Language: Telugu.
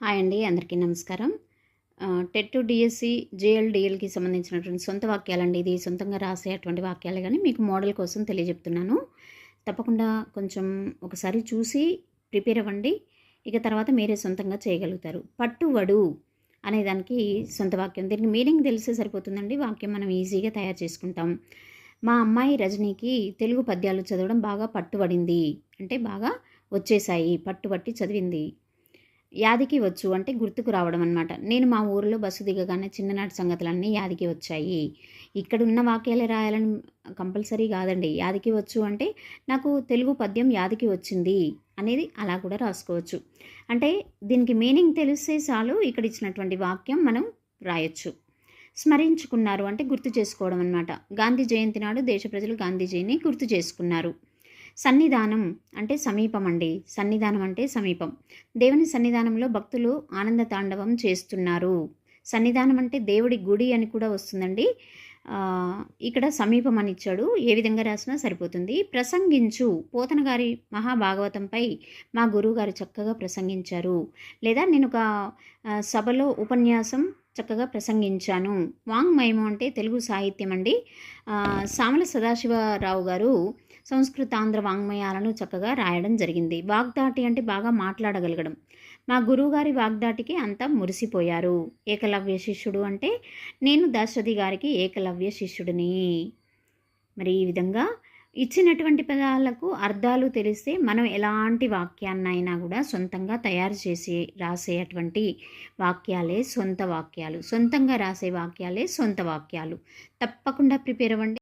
హాయ్ అండి అందరికీ నమస్కారం. టెట్టు టెట్ డిఎస్సి జేఎల్డిఎల్కి సంబంధించినటువంటి సొంత వాక్యాలండి ఇది. సొంతంగా రాసేటువంటి వాక్యాలు కానీ మీకు మోడల్ కోసం తెలియజెప్తున్నాను. తప్పకుండా కొంచెం ఒకసారి చూసి ప్రిపేర్ అవ్వండి. ఇక తర్వాత మీరే సొంతంగా చేయగలుగుతారు. పట్టువడు అనే దానికి సొంత వాక్యం. దీనికి మీనింగ్ తెలిసే సరిపోతుందండి. వాక్యం మనం ఈజీగా తయారు చేసుకుంటాం. మా అమ్మాయి రజనీకి తెలుగు పద్యాలు చదవడం బాగా పట్టుబడింది. అంటే బాగా వచ్చేసాయి. పట్టుబట్టి చదివింది. యాదికి వచ్చు అంటే గుర్తుకు రావడం అనమాట నేను మా ఊరిలో బస్సు దిగగానే చిన్ననాటి సంగతులన్నీ యాదికి వచ్చాయి. ఇక్కడ ఉన్న వాక్యాలే రాయాలని కంపల్సరీ కాదండి. యాదికి వచ్చు అంటే నాకు తెలుగు పద్యం యాదికి వచ్చింది అనేది అలా కూడా రాసుకోవచ్చు. అంటే దీనికి మీనింగ్ తెలిస్తే చాలు ఇక్కడ ఇచ్చినటువంటి వాక్యం మనం రాయొచ్చు. స్మరించుకున్నారు అంటే గుర్తు చేసుకోవడం అనమాట గాంధీ జయంతి నాడు దేశ ప్రజలు గాంధీజీని గుర్తు చేసుకున్నారు. సన్నిధానం అంటే సమీపం అండి సన్నిధానం అంటే సమీపం. దేవుని సన్నిధానంలో భక్తులు ఆనంద తాండవం చేస్తున్నారు. సన్నిధానం అంటే దేవుడి గుడి అని కూడా వస్తుందండి. ఇక్కడ సమీపం అని ఇచ్చాడు. ఏ విధంగా రాసినా సరిపోతుంది. ప్రసంగించు. పోతన గారి మహాభాగవతంపై మా గురువు గారు చక్కగా ప్రసంగించారు. లేదా నేను ఒక సభలో ఉపన్యాసం చక్కగా ప్రసంగించాను. వాంగ్మయము అంటే తెలుగు సాహిత్యం అండి. సామల సదాశివరావు గారు సంస్కృతాంధ్ర వాంగ్మయాలను చక్కగా రాయడం జరిగింది. వాగ్దాటి అంటే బాగా మాట్లాడగలగడం. మా గురువుగారి వాగ్దాటికి అంతా మురిసిపోయారు. ఏకలవ్య శిష్యుడు అంటే నేను దశరథి గారికి ఏకలవ్య శిష్యుడిని. మరి ఈ విధంగా ఇచ్చినటువంటి పదాలకు అర్థాలు తెలిస్తే మనం ఎలాంటి వాక్యాన్నైనా కూడా సొంతంగా తయారు చేసి రాసేటువంటి వాక్యాలే సొంత వాక్యాలు. సొంతంగా రాసే వాక్యాలే సొంత వాక్యాలు. తప్పకుండా ప్రిపేర్ అవ్వండి.